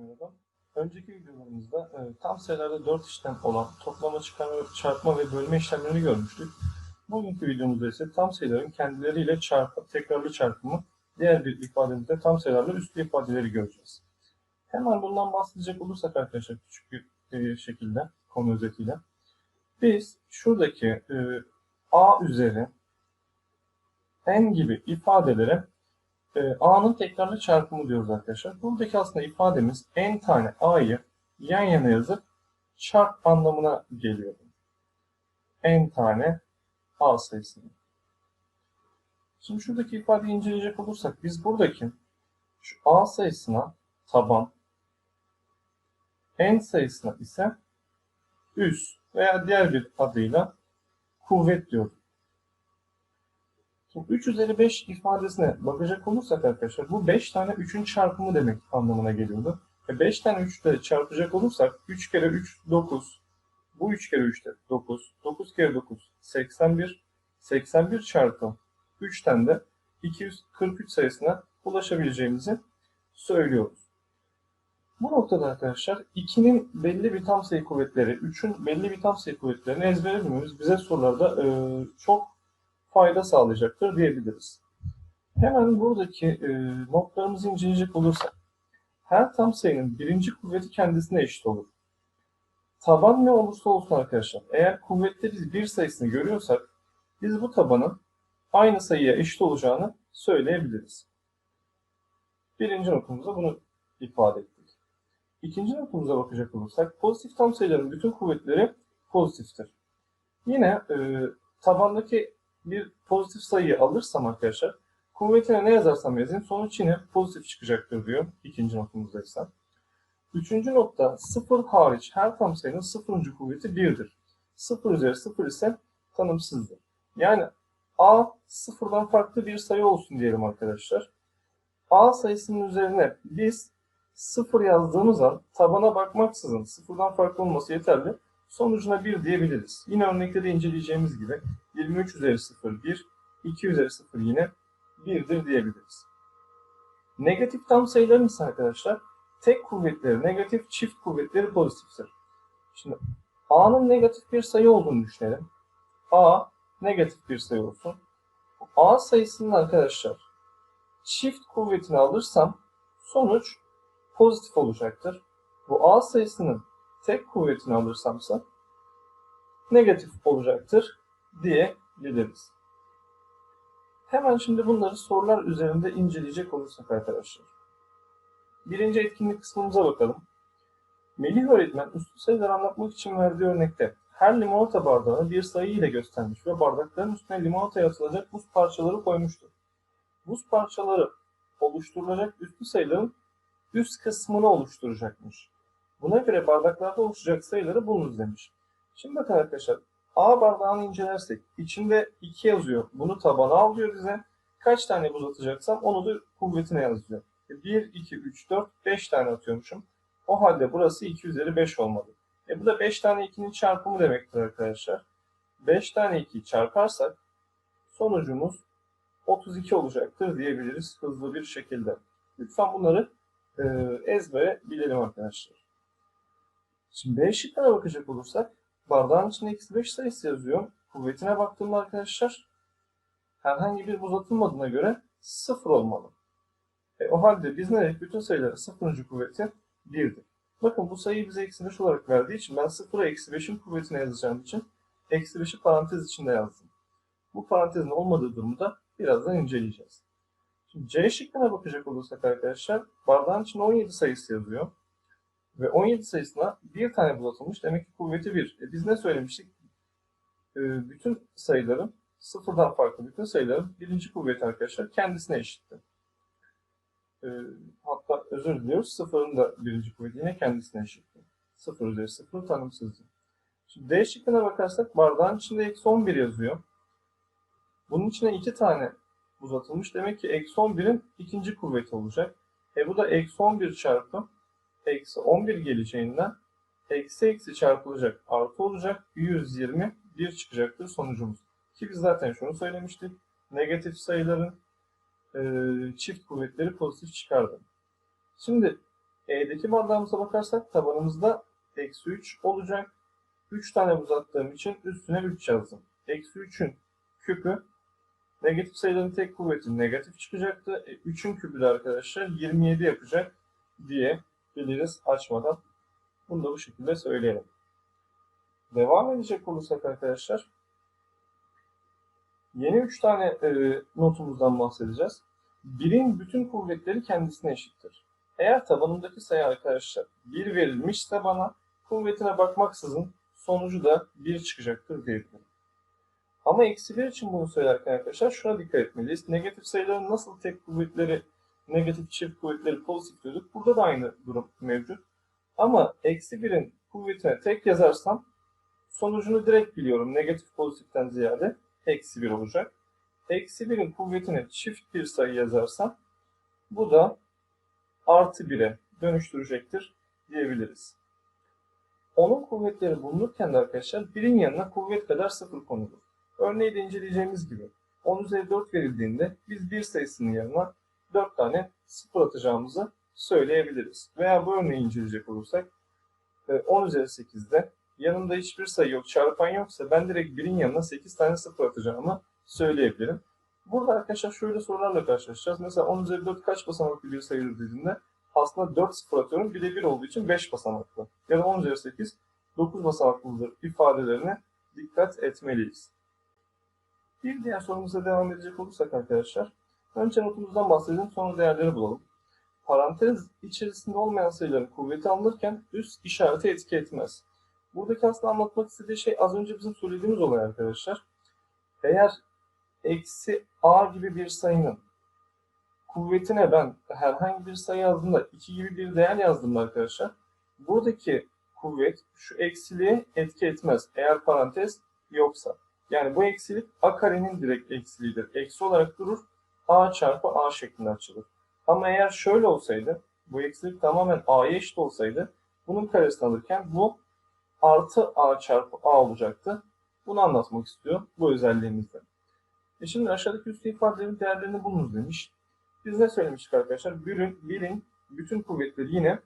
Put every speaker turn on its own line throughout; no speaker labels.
Merhaba. Önceki videolarımızda e, tam sayılarda 4 işlem olan toplama, çıkarma, çarpma ve bölme işlemlerini görmüştük. Bugünkü videomuzda ise tam sayıların kendileriyle çarpı, tekrarlı çarpımı, diğer bir ifademizde tam sayılarla üslü ifadeleri göreceğiz. Hemen bundan bahsedecek olursak arkadaşlar küçük bir e, şekilde konu özetiyle. Biz şuradaki e, a üzeri n gibi ifadelere e, A'nın tekrarlı çarpımı diyoruz arkadaşlar. Buradaki aslında ifademiz n tane A'yı yan yana yazıp çarp anlamına geliyor. n tane A sayısını. Şimdi şuradaki ifadeyi inceleyecek olursak biz buradaki şu A sayısına taban, n sayısına ise üs veya diğer bir adıyla kuvvet diyoruz. Şimdi 3 üzeri 5 ifadesine bakacak olursak arkadaşlar bu 5 tane 3'ün çarpımı demek anlamına geliyordu. Ve 5 tane 3 ile çarpacak olursak 3 kere 3 9. Bu 3 kere 3 de 9. 9 kere 9 81. 81 çarpı 3'ten de 243 sayısına ulaşabileceğimizi söylüyoruz. Bu noktada arkadaşlar 2'nin belli bir tam sayı kuvvetleri, 3'ün belli bir tam sayı kuvvetlerini ezbere bize sorularda e, çok fayda sağlayacaktır diyebiliriz. Hemen buradaki e, notlarımızı inceleyecek olursak, her tam sayının birinci kuvveti kendisine eşit olur. Taban ne olursa olsun arkadaşlar, eğer kuvvette biz bir sayısını görüyorsak, biz bu tabanın aynı sayıya eşit olacağını söyleyebiliriz. Birinci notumuzda bunu ifade ettik. İkinci notumuza bakacak olursak, pozitif tam sayıların bütün kuvvetleri pozitiftir. Yine e, tabandaki bir pozitif sayıyı alırsam arkadaşlar kuvvetine ne yazarsam yazayım sonuç yine pozitif çıkacaktır diyor ikinci notumuzda ise. Üçüncü nokta sıfır hariç her tam sayının sıfırıncı kuvveti 1'dir. Sıfır üzeri sıfır ise tanımsızdır. Yani a sıfırdan farklı bir sayı olsun diyelim arkadaşlar. a sayısının üzerine biz sıfır yazdığımız an tabana bakmaksızın sıfırdan farklı olması yeterli sonucuna 1 diyebiliriz. Yine örnekte de inceleyeceğimiz gibi 23 üzeri 0 1, 2 üzeri 0 yine 1'dir diyebiliriz. Negatif tam sayıların ise arkadaşlar tek kuvvetleri negatif, çift kuvvetleri pozitiftir. Şimdi A'nın negatif bir sayı olduğunu düşünelim. A negatif bir sayı olsun. A sayısının arkadaşlar çift kuvvetini alırsam sonuç pozitif olacaktır. Bu A sayısının tek kuvvetini alırsamsa negatif olacaktır diyebiliriz. Hemen şimdi bunları sorular üzerinde inceleyecek olursak arkadaşlar. Birinci etkinlik kısmımıza bakalım. Melih öğretmen üstü sayıları anlatmak için verdiği örnekte her limonata bardağını bir sayı ile göstermiş ve bardakların üstüne limonataya atılacak buz parçaları koymuştur. Buz parçaları oluşturulacak üstü sayıların üst kısmını oluşturacakmış. Buna göre bardaklarda oluşacak sayıları bulunuz demiş. Şimdi bakın arkadaşlar A bardağını incelersek içinde 2 yazıyor. Bunu tabana al diyor bize. Kaç tane buz atacaksam onu da kuvvetine yazıyor. 1, 2, 3, 4, 5 tane atıyormuşum. O halde burası 2 üzeri 5 olmalı. E bu da 5 tane 2'nin çarpımı demektir arkadaşlar. 5 tane 2'yi çarparsak sonucumuz 32 olacaktır diyebiliriz hızlı bir şekilde. Lütfen bunları e, ezbere bilelim arkadaşlar. Şimdi B şıkkına bakacak olursak bardağın içinde eksi 5 sayısı yazıyor. Kuvvetine baktığımda arkadaşlar herhangi bir buz atılmadığına göre 0 olmalı. E, o halde biz ne dedik? Bütün sayıların 0. kuvveti 1'dir. Bakın bu sayıyı bize eksi 5 olarak verdiği için ben 0'a eksi 5'in kuvvetine yazacağım için eksi 5'i parantez içinde yazdım. Bu parantezin olmadığı durumda birazdan inceleyeceğiz. Şimdi C şıkkına bakacak olursak arkadaşlar bardağın içinde 17 sayısı yazıyor. Ve 17 sayısına bir tane buz atılmış. Demek ki kuvveti 1. E biz ne söylemiştik? E, bütün sayıların sıfırdan farklı bütün sayıların birinci kuvveti arkadaşlar kendisine eşitti. E, hatta özür diliyoruz. Sıfırın da birinci kuvveti yine kendisine eşitti. Sıfır üzeri sıfır tanımsızdı. Şimdi D şıkkına bakarsak bardağın içinde eksi 11 yazıyor. Bunun içine iki tane buz atılmış. Demek ki eksi 11'in ikinci kuvveti olacak. E bu da eksi 11 çarpı eksi 11 geleceğinden eksi eksi çarpılacak artı olacak. 121 çıkacaktır sonucumuz. Ki biz zaten şunu söylemiştik. Negatif sayıların e, çift kuvvetleri pozitif çıkardı. Şimdi E'deki bardağımıza bakarsak tabanımızda eksi 3 olacak. 3 tane uzattığım için üstüne 3 yazdım. Eksi 3'ün küpü negatif sayıların tek kuvveti negatif çıkacaktı. E, 3'ün küpü de arkadaşlar 27 yapacak diye biliriz açmadan. Bunu da bu şekilde söyleyelim. Devam edecek olursak arkadaşlar yeni 3 tane e, notumuzdan bahsedeceğiz. Birin bütün kuvvetleri kendisine eşittir. Eğer tabanımdaki sayı arkadaşlar 1 verilmişse bana kuvvetine bakmaksızın sonucu da 1 çıkacaktır diyebilirim. Ama eksi 1 için bunu söylerken arkadaşlar şuna dikkat etmeliyiz. Negatif sayıların nasıl tek kuvvetleri, negatif çift kuvvetleri pozitif diyorduk. Burada da aynı durum mevcut. Ama eksi 1'in kuvvetine tek yazarsam sonucunu direkt biliyorum. Negatif pozitiften ziyade eksi 1 olacak. Eksi 1'in kuvvetine çift bir sayı yazarsam bu da artı 1'e dönüştürecektir diyebiliriz. Onun kuvvetleri bulunurken de arkadaşlar birin yanına kuvvet kadar sıfır konulur. Örneği de inceleyeceğimiz gibi 10 üzeri 4 verildiğinde biz bir sayısının yanına 4 tane sıfır atacağımızı söyleyebiliriz. Veya bu örneği inceleyecek olursak 10 üzeri 8'de yanında hiçbir sayı yok, çarpan yoksa ben direkt birin yanına 8 tane sıfır atacağımı söyleyebilirim. Burada arkadaşlar şöyle sorularla karşılaşacağız. Mesela 10 üzeri 4 kaç basamaklı bir sayıdır dediğinde aslında 4 sıfır atıyorum. Bir de 1 olduğu için 5 basamaklı. Ya da 10 üzeri 8 9 basamaklıdır ifadelerine dikkat etmeliyiz. Bir diğer sorumuza devam edecek olursak arkadaşlar. Önce notumuzdan bahsedelim sonra değerleri bulalım. Parantez içerisinde olmayan sayıların kuvveti alınırken üst işareti etki etmez. Buradaki aslında anlatmak istediği şey az önce bizim söylediğimiz olay arkadaşlar. Eğer eksi a gibi bir sayının kuvvetine ben herhangi bir sayı yazdığımda 2 gibi bir değer yazdığımda arkadaşlar buradaki kuvvet şu eksiliğe etki etmez eğer parantez yoksa. Yani bu eksilik a karenin direkt eksiliğidir. Eksi olarak durur. A çarpı a şeklinde açılır. Ama eğer şöyle olsaydı bu eksilik tamamen a'ya eşit olsaydı bunun karesini alırken bu artı a çarpı a olacaktı. Bunu anlatmak istiyor bu özelliğimizde. E şimdi aşağıdaki üstü ifadelerin değerlerini bulunuz demiş. Biz ne söylemiştik arkadaşlar? Birin, birin bütün kuvvetleri yine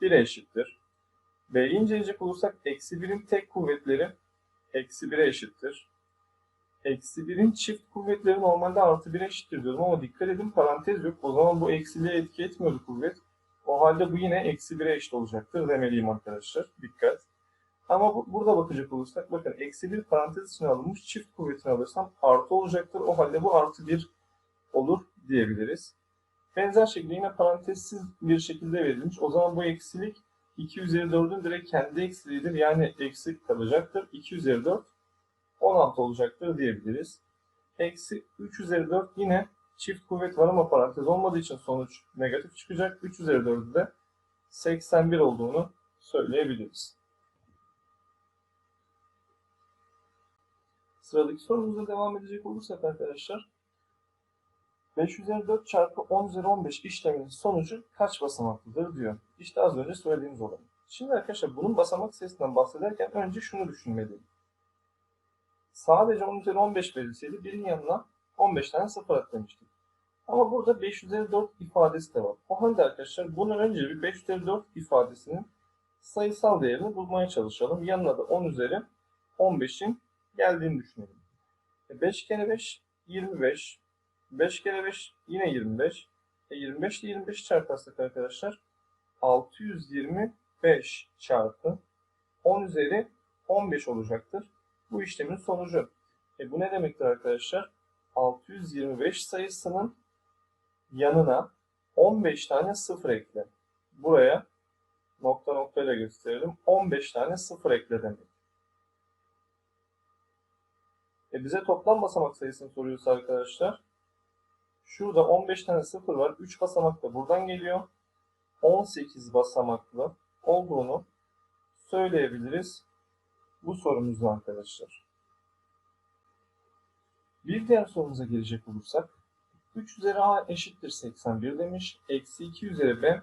1'e eşittir. B'yi inceleyecek olursak eksi birin tek kuvvetleri eksi 1'e eşittir. Eksi 1'in çift kuvvetleri normalde artı 1'e eşittir diyordum ama dikkat edin parantez yok. O zaman bu eksiliğe etki etmiyordu kuvvet. O halde bu yine eksi 1'e eşit olacaktır demeliyim arkadaşlar. Dikkat. Ama bu, burada bakacak olursak bakın eksi 1 parantez içine alınmış çift kuvvetini alırsam artı olacaktır. O halde bu artı 1 olur diyebiliriz. Benzer şekilde yine parantezsiz bir şekilde verilmiş. O zaman bu eksilik 2 üzeri 4'ün direkt kendi eksiliğidir. Yani eksik kalacaktır. 2 üzeri 4 16 olacaktır diyebiliriz. Eksi 3 üzeri 4 yine çift kuvvet var ama parantez olmadığı için sonuç negatif çıkacak. 3 üzeri 4'ü de 81 olduğunu söyleyebiliriz. Sıradaki sorumuza devam edecek olursak arkadaşlar 5 üzeri 4 çarpı 10 üzeri 15 işleminin sonucu kaç basamaklıdır diyor. İşte az önce söylediğimiz olay. Şimdi arkadaşlar bunun basamak sayısından bahsederken önce şunu düşünmeliyim. Sadece 10 üzeri 15 verilseydi birin yanına 15 tane sıfır at demiştik. Ama burada 5 üzeri 4 ifadesi de var. O halde arkadaşlar bunu önce bir 5 üzeri 4 ifadesinin sayısal değerini bulmaya çalışalım. Yanına da 10 üzeri 15'in geldiğini düşünelim. 5 kere 5 25. 5 kere 5 yine 25. E 25 ile 25 çarparsak arkadaşlar 625 çarpı 10 üzeri 15 olacaktır. Bu işlemin sonucu. E bu ne demektir arkadaşlar? 625 sayısının yanına 15 tane sıfır ekle. Buraya nokta nokta ile gösterelim. 15 tane sıfır ekle demek. E bize toplam basamak sayısını soruyorsa arkadaşlar. Şurada 15 tane sıfır var. 3 basamak da buradan geliyor. 18 basamaklı olduğunu söyleyebiliriz bu sorumuzda arkadaşlar. Bir diğer sorumuza gelecek olursak 3 üzeri a eşittir 81 demiş. Eksi 2 üzeri b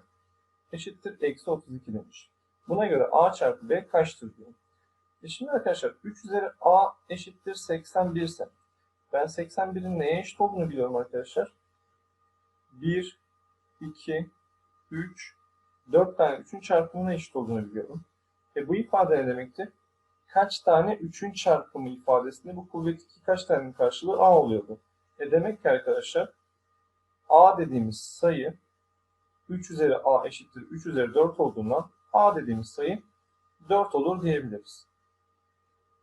eşittir eksi 32 demiş. Buna göre a çarpı b kaçtır diyor. E şimdi arkadaşlar 3 üzeri a eşittir 81 ise ben 81'in neye eşit olduğunu biliyorum arkadaşlar. 1, 2, 3, 4 tane 3'ün çarpımına eşit olduğunu biliyorum. E bu ifade ne demekti? Kaç tane 3'ün çarpımı ifadesinde bu kuvvet 2 kaç tanenin karşılığı A oluyordu. E demek ki arkadaşlar A dediğimiz sayı 3 üzeri A eşittir 3 üzeri 4 olduğundan A dediğimiz sayı 4 olur diyebiliriz.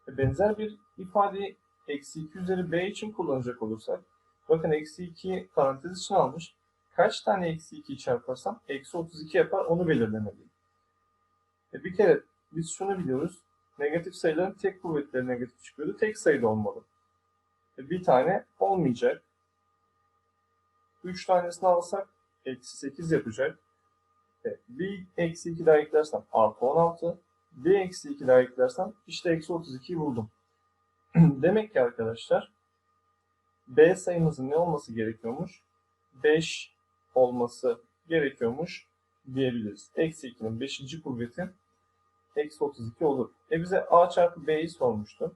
E benzer bir ifadeyi eksi 2 üzeri B için kullanacak olursak bakın eksi 2 parantez için almış. Kaç tane eksi 2'yi çarparsam eksi 32 yapar onu belirlemeliyim. E bir kere biz şunu biliyoruz. Negatif sayıların tek kuvvetleri negatif çıkıyordu. Tek sayıda olmalı. E bir tane olmayacak. 3 tanesini alsak eksi 8 yapacak. E, bir eksi 2 daha eklersem artı 16. Bir eksi 2 daha eklersem işte eksi 32'yi buldum. Demek ki arkadaşlar B sayımızın ne olması gerekiyormuş? 5 olması gerekiyormuş diyebiliriz. Eksi 2'nin 5. kuvveti eksi 32 olur. E bize A çarpı B'yi sormuştu.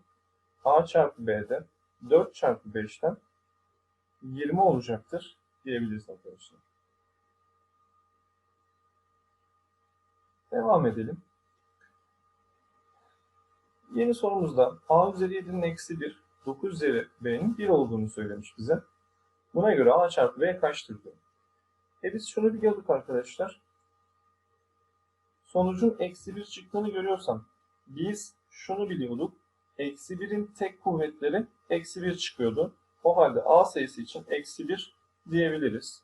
A çarpı B'de 4 çarpı 5'ten 20 olacaktır diyebiliriz arkadaşlar. Devam edelim. Yeni sorumuzda A üzeri 7'nin eksi 1, 9 üzeri B'nin 1 olduğunu söylemiş bize. Buna göre A çarpı B kaçtır diyor. E biz şunu biliyorduk arkadaşlar. Sonucun eksi 1 çıktığını görüyorsam biz şunu biliyorduk. Eksi 1'in tek kuvvetleri eksi 1 çıkıyordu. O halde A sayısı için eksi 1 diyebiliriz.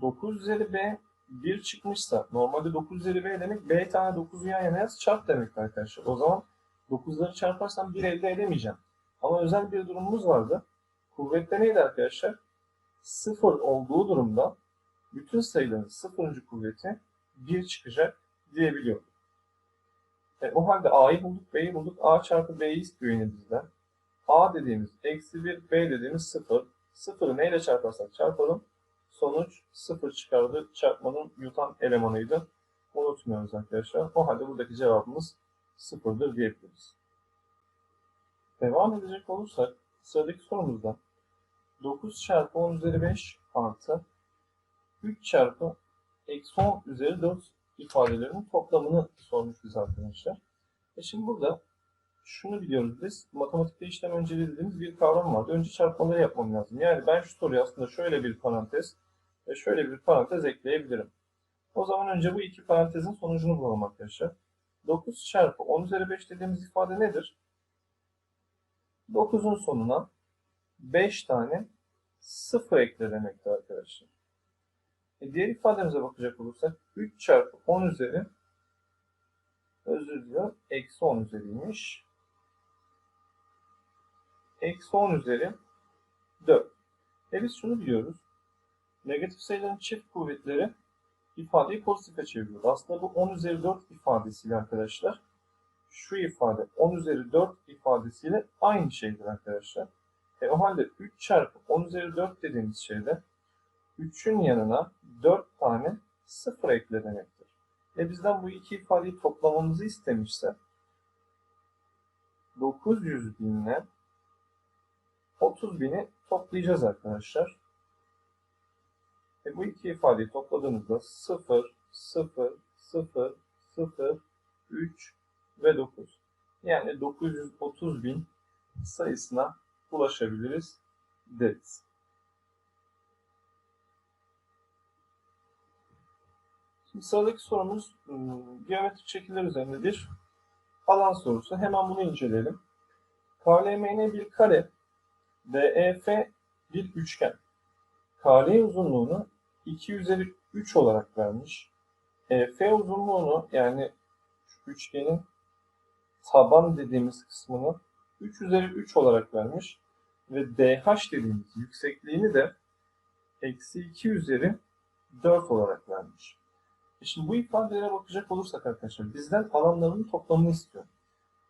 9 üzeri B 1 çıkmışsa normalde 9 üzeri B demek B tane 9'u yan yana yaz çarp demek arkadaşlar. O zaman 9'ları çarparsam 1 elde edemeyeceğim. Ama özel bir durumumuz vardı. Kuvvette neydi arkadaşlar? 0 olduğu durumda bütün sayıların 0. kuvveti 1 çıkacak diyebiliyorum. E, o halde A'yı bulduk, B'yi bulduk. A çarpı B'yi istiyor yine bizden. A dediğimiz eksi 1, B dediğimiz 0. 0'ı neyle çarparsak çarpalım. Sonuç 0 çıkardı. Çarpmanın yutan elemanıydı. Unutmuyoruz arkadaşlar. O halde buradaki cevabımız 0'dır diyebiliriz. Devam edecek olursak sıradaki sorumuzda 9 çarpı 10 üzeri 5 artı 3 çarpı eksi 10 üzeri 4 ifadelerinin toplamını sormuş bize arkadaşlar. E şimdi burada şunu biliyoruz biz. Matematikte işlem önceliği dediğimiz bir kavram vardı. Önce çarpmaları yapmam lazım. Yani ben şu soruyu aslında şöyle bir parantez ve şöyle bir parantez ekleyebilirim. O zaman önce bu iki parantezin sonucunu bulalım arkadaşlar. 9 çarpı 10 üzeri 5 dediğimiz ifade nedir? 9'un sonuna 5 tane 0 ekle demektir arkadaşlar. E diğer ifademize bakacak olursak 3 çarpı 10 üzeri özür diliyorum eksi 10 üzeriymiş. Eksi 10 üzeri 4. E biz şunu biliyoruz. Negatif sayıların çift kuvvetleri ifadeyi pozitife çeviriyor. Aslında bu 10 üzeri 4 ifadesiyle arkadaşlar şu ifade 10 üzeri 4 ifadesiyle aynı şeydir arkadaşlar. E o halde 3 çarpı 10 üzeri 4 dediğimiz şeyde 3'ün yanına 4 tane 0 ekle demektir. E bizden bu iki ifadeyi toplamamızı istemişse 900 binle 30 bini toplayacağız arkadaşlar. E bu iki ifadeyi topladığımızda 0, 0, 0, 0, 3 ve 9. Yani 930 bin sayısına ulaşabiliriz deriz. Şimdi sıradaki sorumuz ıı, geometrik şekiller üzerinde bir alan sorusu. Hemen bunu inceleyelim. KLMN bir kare, DEF bir üçgen. KL uzunluğunu 2 üzeri 3 olarak vermiş. EF uzunluğunu yani şu üçgenin taban dediğimiz kısmını 3 üzeri 3 olarak vermiş. Ve DH dediğimiz yüksekliğini de eksi 2 üzeri 4 olarak vermiş. E şimdi bu ifadelere bakacak olursak arkadaşlar bizden alanlarının toplamını istiyor.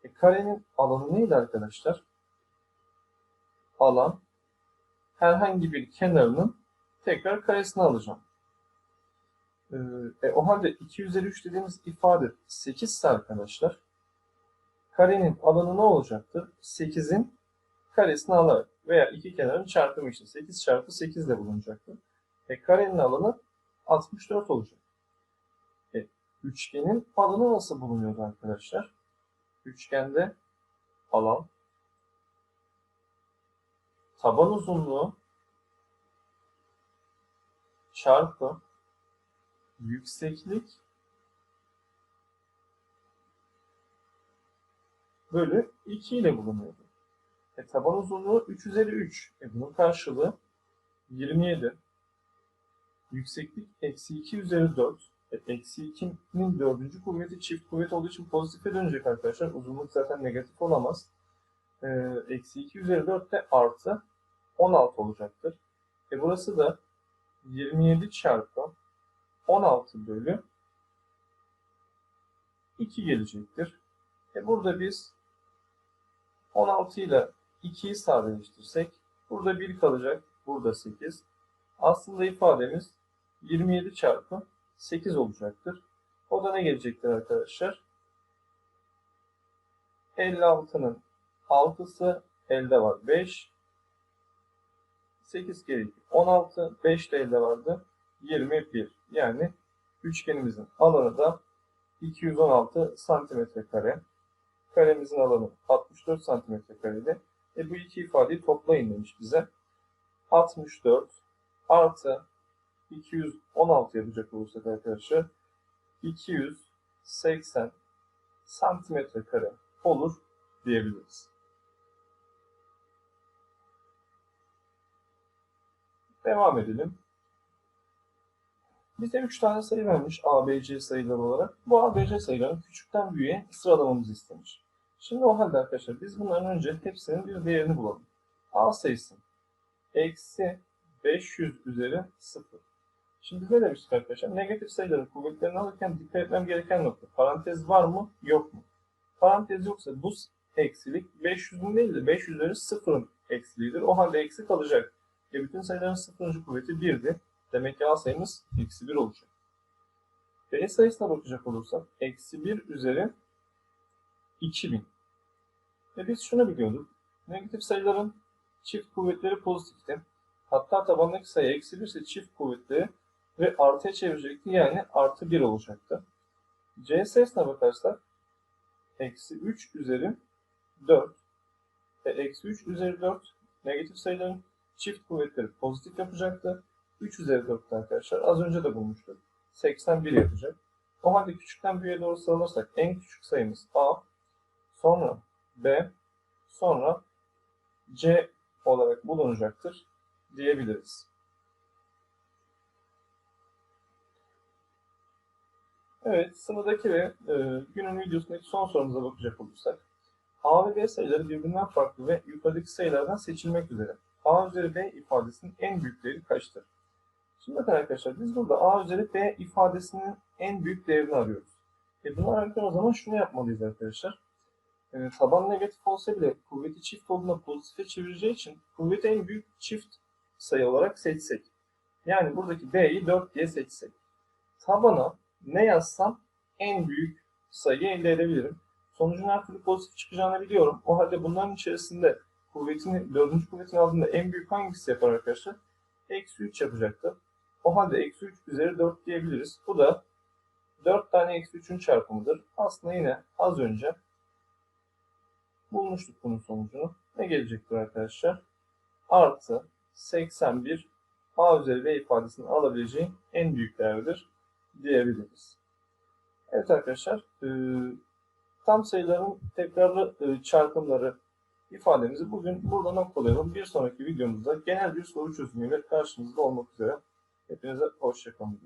E karenin alanı neydi arkadaşlar? Alan herhangi bir kenarının tekrar karesini alacağım. Ee, e, o halde 2 üzeri 3 dediğimiz ifade 8 ise arkadaşlar karenin alanı ne olacaktır? 8'in karesini alarak veya iki kenarın çarpımı işte 8 çarpı 8 de bulunacaktır. E karenin alanı 64 olacak. Üçgenin alanı nasıl bulunuyordu arkadaşlar? Üçgende alan taban uzunluğu çarpı yükseklik bölü 2 ile bulunuyordu. E, taban uzunluğu 3 üzeri 3. E, bunun karşılığı 27. Yükseklik eksi 2 üzeri 4. E, eksi 2'nin dördüncü kuvveti çift kuvvet olduğu için pozitife dönecek arkadaşlar. Uzunluk zaten negatif olamaz. E, eksi 2 üzeri 4 de artı 16 olacaktır. E, burası da 27 çarpı 16 bölü 2 gelecektir. E burada biz 16 ile 2'yi sadeleştirsek burada 1 kalacak. Burada 8. Aslında ifademiz 27 çarpı 8 olacaktır. O da ne gelecektir arkadaşlar? 56'nın 6'sı elde var 5. 8 kere 2 16. 5 de elde vardı. 21. Yani üçgenimizin alanı da 216 santimetre kare. Karemizin alanı 64 santimetre kareydi. E bu iki ifadeyi toplayın demiş bize. 64 artı 216 yapacak olursak arkadaşlar 280 santimetre kare olur diyebiliriz. Devam edelim. Bize 3 tane sayı vermiş ABC sayıları olarak. Bu ABC sayılarını küçükten büyüğe sıralamamızı istemiş. Şimdi o halde arkadaşlar biz bunların önce hepsinin bir değerini bulalım. A sayısı eksi 500 üzeri 0. Şimdi ne demiştik arkadaşlar? Negatif sayıların kuvvetlerini alırken dikkat etmem gereken nokta. Parantez var mı? Yok mu? Parantez yoksa bu eksilik 500'ün değil de 500 üzeri 0'ın eksiliğidir. O halde eksi kalacak. E bütün sayıların sıfırıncı kuvveti 1'di. Demek ki A sayımız eksi 1 olacak. B sayısına bakacak olursak eksi 1 üzeri 2000. Ve biz şunu biliyorduk. Negatif sayıların çift kuvvetleri pozitifti. Hatta tabandaki sayı eksi 1 ise çift kuvvetleri ve artıya çevirecekti. Yani artı 1 olacaktı. C sayısına bakarsak eksi 3 üzeri 4. E, eksi 3 üzeri 4 negatif sayıların çift kuvvetleri pozitif yapacaktı. 3 üzeri 4 arkadaşlar. Az önce de bulmuştuk. 81 yapacak. O halde küçükten büyüğe doğru sıralarsak en küçük sayımız A, sonra B, sonra C olarak bulunacaktır diyebiliriz. Evet, sınıfdaki ve e, günün videosundaki son sorumuza bakacak olursak. A ve B sayıları birbirinden farklı ve yukarıdaki sayılardan seçilmek üzere. A üzeri B ifadesinin en büyük değeri kaçtır? Şimdi bakın arkadaşlar biz burada A üzeri B ifadesinin en büyük değerini arıyoruz. E bunu ararken o zaman şunu yapmalıyız arkadaşlar. E, taban negatif olsa bile kuvveti çift olduğunda pozitife çevireceği için kuvveti en büyük çift sayı olarak seçsek. Yani buradaki B'yi 4 diye seçsek. Tabana ne yazsam en büyük sayıyı elde edebilirim. Sonucun her türlü pozitif çıkacağını biliyorum. O halde bunların içerisinde kuvvetini, dördüncü kuvvetin altında en büyük hangisi yapar arkadaşlar? Eksi 3 yapacaktı. O halde eksi 3 üzeri 4 diyebiliriz. Bu da 4 tane eksi 3'ün çarpımıdır. Aslında yine az önce bulmuştuk bunun sonucunu. Ne gelecektir arkadaşlar? Artı 81 a üzeri b ifadesini alabileceği en büyük değerdir diyebiliriz. Evet arkadaşlar, e, tam sayıların tekrarlı e, çarpımları ifademizi bugün burada noktalayalım. Bir sonraki videomuzda genel bir soru çözümüyle karşınızda olmak üzere. Hepinize hoşçakalın.